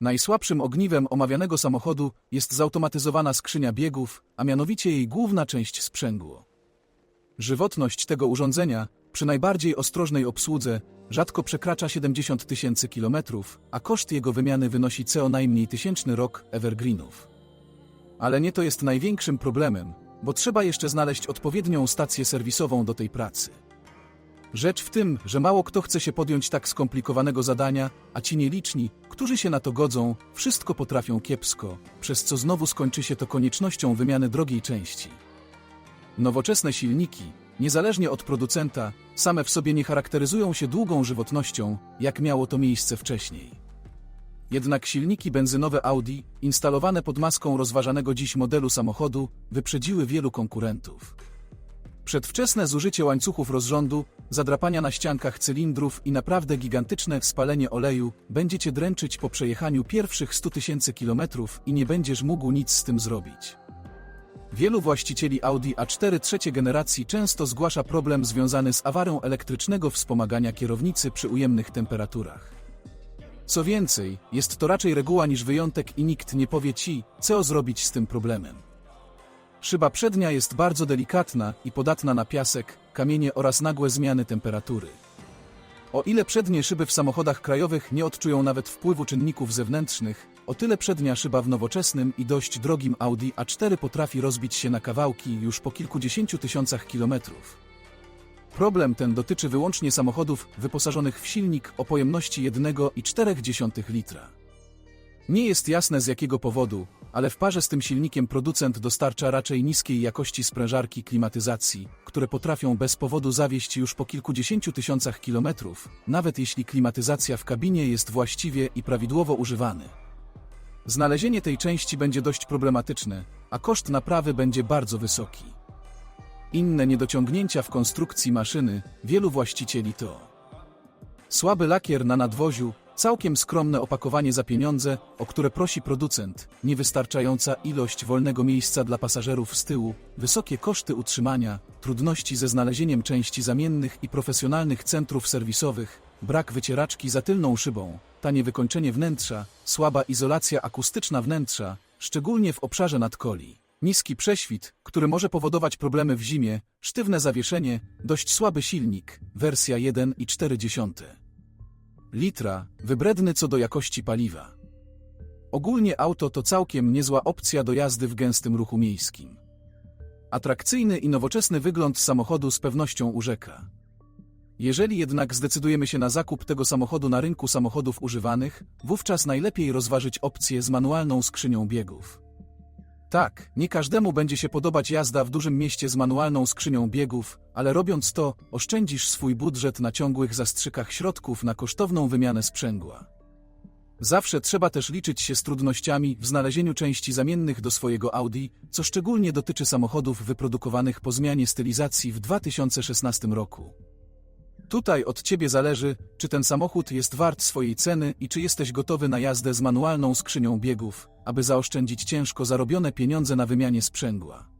Najsłabszym ogniwem omawianego samochodu jest zautomatyzowana skrzynia biegów, a mianowicie jej główna część sprzęgło. Żywotność tego urządzenia, przy najbardziej ostrożnej obsłudze, rzadko przekracza 70 tysięcy kilometrów, a koszt jego wymiany wynosi co najmniej tysięczny rok evergreenów. Ale nie to jest największym problemem, bo trzeba jeszcze znaleźć odpowiednią stację serwisową do tej pracy. Rzecz w tym, że mało kto chce się podjąć tak skomplikowanego zadania, a ci nieliczni, którzy się na to godzą, wszystko potrafią kiepsko, przez co znowu skończy się to koniecznością wymiany drogiej części. Nowoczesne silniki, niezależnie od producenta, same w sobie nie charakteryzują się długą żywotnością, jak miało to miejsce wcześniej. Jednak silniki benzynowe Audi, instalowane pod maską rozważanego dziś modelu samochodu, wyprzedziły wielu konkurentów. Przedwczesne zużycie łańcuchów rozrządu, zadrapania na ściankach cylindrów i naprawdę gigantyczne spalenie oleju będzie cię dręczyć po przejechaniu pierwszych 100 tysięcy kilometrów i nie będziesz mógł nic z tym zrobić. Wielu właścicieli Audi A4 trzeciej generacji często zgłasza problem związany z awarią elektrycznego wspomagania kierownicy przy ujemnych temperaturach. Co więcej, jest to raczej reguła niż wyjątek i nikt nie powie ci, co zrobić z tym problemem. Szyba przednia jest bardzo delikatna i podatna na piasek, kamienie oraz nagłe zmiany temperatury. O ile przednie szyby w samochodach krajowych nie odczują nawet wpływu czynników zewnętrznych, o tyle przednia szyba w nowoczesnym i dość drogim Audi A4 potrafi rozbić się na kawałki już po kilkudziesięciu tysiącach kilometrów. Problem ten dotyczy wyłącznie samochodów wyposażonych w silnik o pojemności 1,4 litra. Nie jest jasne z jakiego powodu, ale w parze z tym silnikiem producent dostarcza raczej niskiej jakości sprężarki klimatyzacji, które potrafią bez powodu zawieść już po kilkudziesięciu tysiącach kilometrów, nawet jeśli klimatyzacja w kabinie jest właściwie i prawidłowo używany. Znalezienie tej części będzie dość problematyczne, a koszt naprawy będzie bardzo wysoki. Inne niedociągnięcia w konstrukcji maszyny wielu właścicieli to słaby lakier na nadwoziu, całkiem skromne opakowanie za pieniądze, o które prosi producent, niewystarczająca ilość wolnego miejsca dla pasażerów z tyłu, wysokie koszty utrzymania, trudności ze znalezieniem części zamiennych i profesjonalnych centrów serwisowych, brak wycieraczki za tylną szybą, tanie wykończenie wnętrza, słaba izolacja akustyczna wnętrza, szczególnie w obszarze nadkoli. Niski prześwit, który może powodować problemy w zimie, sztywne zawieszenie, dość słaby silnik, wersja 1,4 litra, wybredny co do jakości paliwa. Ogólnie auto to całkiem niezła opcja do jazdy w gęstym ruchu miejskim. Atrakcyjny i nowoczesny wygląd samochodu z pewnością urzeka. Jeżeli jednak zdecydujemy się na zakup tego samochodu na rynku samochodów używanych, wówczas najlepiej rozważyć opcję z manualną skrzynią biegów. Tak, nie każdemu będzie się podobać jazda w dużym mieście z manualną skrzynią biegów, ale robiąc to, oszczędzisz swój budżet na ciągłych zastrzykach środków na kosztowną wymianę sprzęgła. Zawsze trzeba też liczyć się z trudnościami w znalezieniu części zamiennych do swojego Audi, co szczególnie dotyczy samochodów wyprodukowanych po zmianie stylizacji w 2016 roku. Tutaj od ciebie zależy, czy ten samochód jest wart swojej ceny i czy jesteś gotowy na jazdę z manualną skrzynią biegów, aby zaoszczędzić ciężko zarobione pieniądze na wymianie sprzęgła.